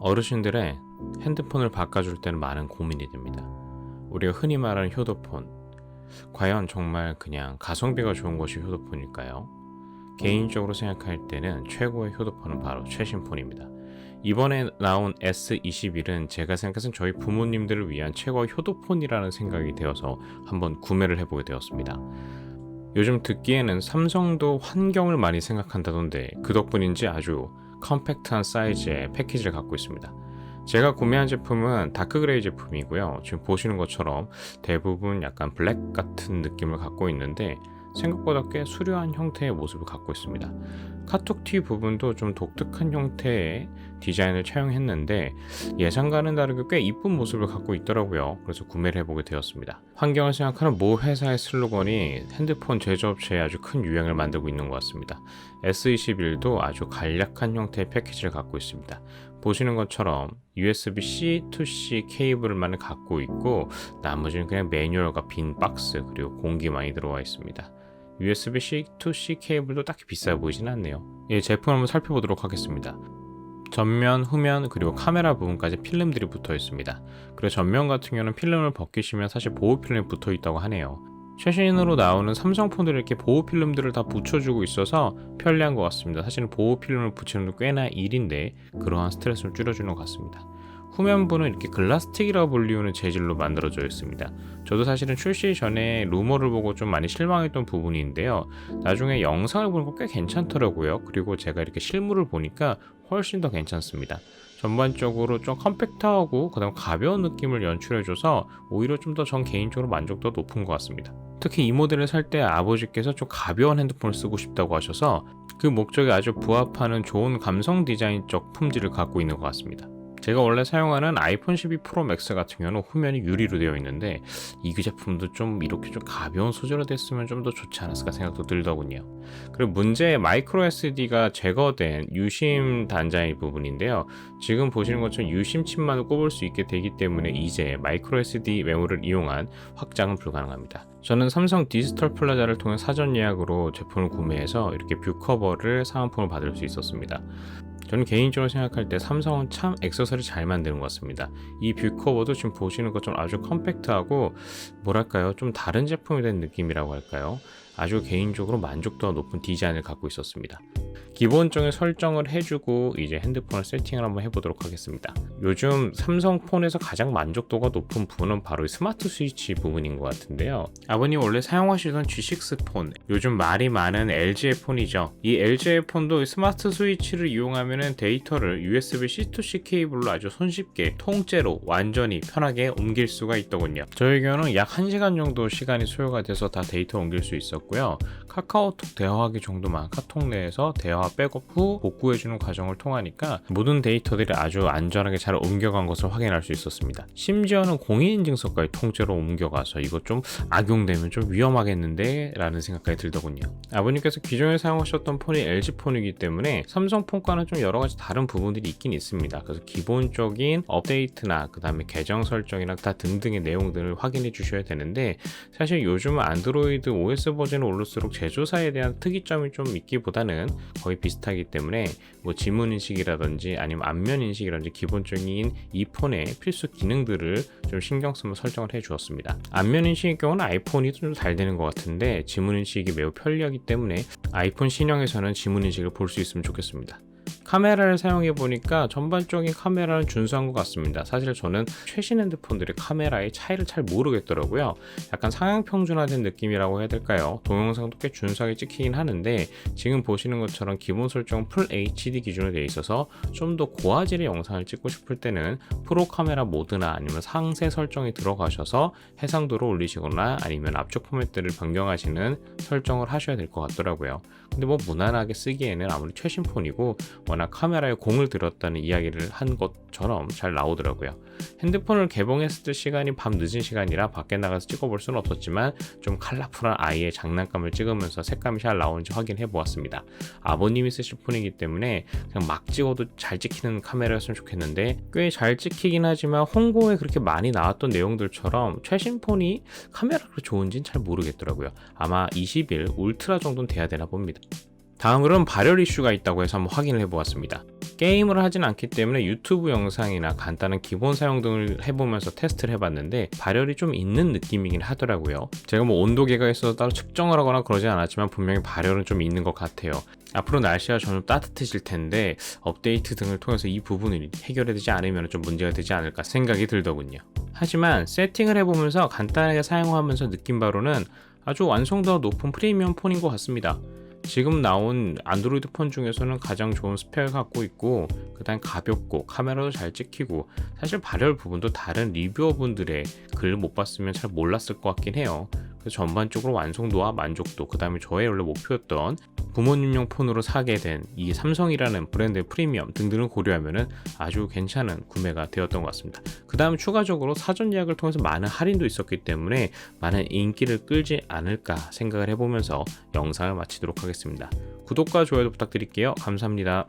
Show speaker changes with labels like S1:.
S1: 어르신들의 핸드폰을 바꿔줄 때는 많은 고민이 됩니다. 우리가 흔히 말하는 효도폰. 과연 정말 그냥 가성비가 좋은 것이 효도폰일까요? 개인적으로 생각할 때는 최고의 효도폰은 바로 최신 폰입니다. 이번에 나온 S21은 제가 생각해서 저희 부모님들을 위한 최고의 효도폰이라는 생각이 되어서 한번 구매를 해보게 되었습니다. 요즘 듣기에는 삼성도 환경을 많이 생각한다던데 그 덕분인지 아주 컴팩트한 사이즈의 패키지를 갖고 있습니다. 제가 구매한 제품은 다크그레이 제품이고요. 지금 보시는 것처럼 대부분 약간 블랙 같은 느낌을 갖고 있는데 생각보다 꽤 수려한 형태의 모습을 갖고 있습니다. 카톡 티 부분도 좀 독특한 형태의 디자인을 차용했는데 예상과는 다르게 꽤 이쁜 모습을 갖고 있더라고요. 그래서 구매를 해보게 되었습니다. 환경을 생각하는 모 회사의 슬로건이 핸드폰 제조업체에 아주 큰 유행을 만들고 있는 것 같습니다. S21도 아주 간략한 형태의 패키지를 갖고 있습니다. 보시는 것처럼 USB-C to C 케이블만을 갖고 있고 나머지는 그냥 매뉴얼과 빈 박스 그리고 공기만이 들어와 있습니다. USB-C to C 케이블도 딱히 비싸 보이진 않네요. 예, 제품 한번 살펴보도록 하겠습니다. 전면, 후면, 그리고 카메라 부분까지 필름들이 붙어 있습니다. 그리고 전면 같은 경우는 필름을 벗기시면 사실 보호 필름이 붙어 있다고 하네요. 최신으로 나오는 삼성 폰들이 이렇게 보호 필름들을 다 붙여주고 있어서 편리한 것 같습니다. 사실은 보호 필름을 붙이는 게 꽤나 일인데 그러한 스트레스를 줄여주는 것 같습니다. 후면부는 이렇게 글라스틱이라고 불리우는 재질로 만들어져 있습니다. 저도 사실은 출시 전에 루머를 보고 좀 많이 실망했던 부분인데요. 나중에 영상을 보니까 꽤 괜찮더라고요. 그리고 제가 이렇게 실물을 보니까 훨씬 더 괜찮습니다. 전반적으로 좀 컴팩트하고 그다음 가벼운 느낌을 연출해줘서 오히려 좀 더 전 개인적으로 만족도가 높은 것 같습니다. 특히 이 모델을 살 때 아버지께서 좀 가벼운 핸드폰을 쓰고 싶다고 하셔서 그 목적에 아주 부합하는 좋은 감성 디자인적 품질을 갖고 있는 것 같습니다. 제가 원래 사용하는 아이폰 12 프로 맥스 같은 경우는 후면이 유리로 되어 있는데 이 제품도 좀 이렇게 좀 가벼운 소재로 됐으면 좀 더 좋지 않았을까 생각도 들더군요. 그리고 문제의 마이크로 SD가 제거된 유심 단자의 부분인데요. 지금 보시는 것처럼 유심 칩만을 꼽을 수 있게 되기 때문에 이제 마이크로 SD 메모를 이용한 확장은 불가능합니다. 저는 삼성 디지털 플라자를 통해 사전 예약으로 제품을 구매해서 이렇게 뷰 커버를 사은품을 받을 수 있었습니다. 저는 개인적으로 생각할 때 삼성은 참 액세서리 잘 만드는 것 같습니다. 이 뷰 커버도 지금 보시는 것처럼 아주 컴팩트하고 뭐랄까요 좀 다른 제품이 된 느낌이라고 할까요? 아주 개인적으로 만족도가 높은 디자인을 갖고 있었습니다. 기본적인 설정을 해주고 이제 핸드폰을 세팅을 한번 해보도록 하겠습니다. 요즘 삼성 폰에서 가장 만족도가 높은 부분은 바로 이 스마트 스위치 부분인 것 같은데요. 아버님 원래 사용하시던 G6 폰, 요즘 말이 많은 LG의 폰이죠. 이 LG의 폰도 스마트 스위치를 이용하면 데이터를 USB-C to C 케이블로 아주 손쉽게 통째로 완전히 편하게 옮길 수가 있더군요. 저의 경우는 약 1시간 정도 시간이 소요가 돼서 다 데이터 옮길 수 있었고요. 카카오톡 대화하기 정도만 카톡 내에서 대화 백업 후 복구해주는 과정을 통하니까 모든 데이터들이 아주 안전하게 잘 옮겨간 것을 확인할 수 있었습니다. 심지어는 공인인증서까지 통째로 옮겨가서 이거 좀 악용되면 좀 위험하겠는데 라는 생각까지 들더군요. 아버님께서 기존에 사용하셨던 폰이 LG폰이기 때문에 삼성폰과는 좀 여러 가지 다른 부분들이 있긴 있습니다. 그래서 기본적인 업데이트나 그 다음에 계정 설정이나 다 등등의 내용들을 확인해 주셔야 되는데 사실 요즘은 안드로이드 OS 버전을 올릴수록 제조사에 대한 특이점이 좀 있기보다는 거의 비슷하기 때문에 뭐 지문 인식이라든지 아니면 안면 인식이라든지 기본적인 이 폰의 필수 기능들을 좀 신경 쓰면 설정을 해 주었습니다. 안면 인식의 경우는 아이폰이 좀 잘 되는 것 같은데 지문 인식이 매우 편리하기 때문에 아이폰 신형에서는 지문 인식을 볼 수 있으면 좋겠습니다. 카메라를 사용해 보니까 전반적인 카메라는 준수한 것 같습니다. 사실 저는 최신 핸드폰들의 카메라의 차이를 잘 모르겠더라고요. 약간 상향 평준화된 느낌이라고 해야 될까요? 동영상도 꽤 준수하게 찍히긴 하는데 지금 보시는 것처럼 기본 설정 풀 HD 기준으로 되어 있어서 좀 더 고화질의 영상을 찍고 싶을 때는 프로 카메라 모드나 아니면 상세 설정이 들어가셔서 해상도로 올리시거나 아니면 앞쪽 포맷들을 변경하시는 설정을 하셔야 될 것 같더라고요. 근데 뭐 무난하게 쓰기에는 아무리 최신 폰이고 워낙 카메라에 공을 들였다는 이야기를 한 것처럼 잘 나오더라고요. 핸드폰을 개봉했을 때 시간이 밤 늦은 시간이라 밖에 나가서 찍어볼 수는 없었지만 좀 컬러풀한 아이의 장난감을 찍으면서 색감이 잘 나오는지 확인해 보았습니다. 아버님이 쓰실 폰이기 때문에 그냥 막 찍어도 잘 찍히는 카메라였으면 좋겠는데 꽤 잘 찍히긴 하지만 홍보에 그렇게 많이 나왔던 내용들처럼 최신 폰이 카메라가 좋은지는 잘 모르겠더라고요. 아마 21 울트라 정도는 돼야 되나 봅니다. 다음으로는 발열 이슈가 있다고 해서 한번 확인을 해보았습니다. 게임을 하진 않기 때문에 유튜브 영상이나 간단한 기본 사용 등을 해보면서 테스트를 해봤는데 발열이 좀 있는 느낌이긴 하더라고요. 제가 뭐 온도계가 있어서 따로 측정을 하거나 그러진 않았지만 분명히 발열은 좀 있는 것 같아요. 앞으로 날씨가 점점 따뜻해질 텐데 업데이트 등을 통해서 이 부분을 해결되지 않으면 좀 문제가 되지 않을까 생각이 들더군요. 하지만 세팅을 해보면서 간단하게 사용하면서 느낀 바로는 아주 완성도가 높은 프리미엄 폰인 것 같습니다. 지금 나온 안드로이드 폰 중에서는 가장 좋은 스펙을 갖고 있고 그다음 가볍고 카메라도 잘 찍히고 사실 발열 부분도 다른 리뷰어분들의 글을 못 봤으면 잘 몰랐을 것 같긴 해요. 그래서 전반적으로 완성도와 만족도 그 다음에 저의 원래 목표였던 부모님용 폰으로 사게 된 이 삼성이라는 브랜드의 프리미엄 등등을 고려하면은 아주 괜찮은 구매가 되었던 것 같습니다. 그 다음 추가적으로 사전 예약을 통해서 많은 할인도 있었기 때문에 많은 인기를 끌지 않을까 생각을 해보면서 영상을 마치도록 하겠습니다. 구독과 좋아요 부탁드릴게요. 감사합니다.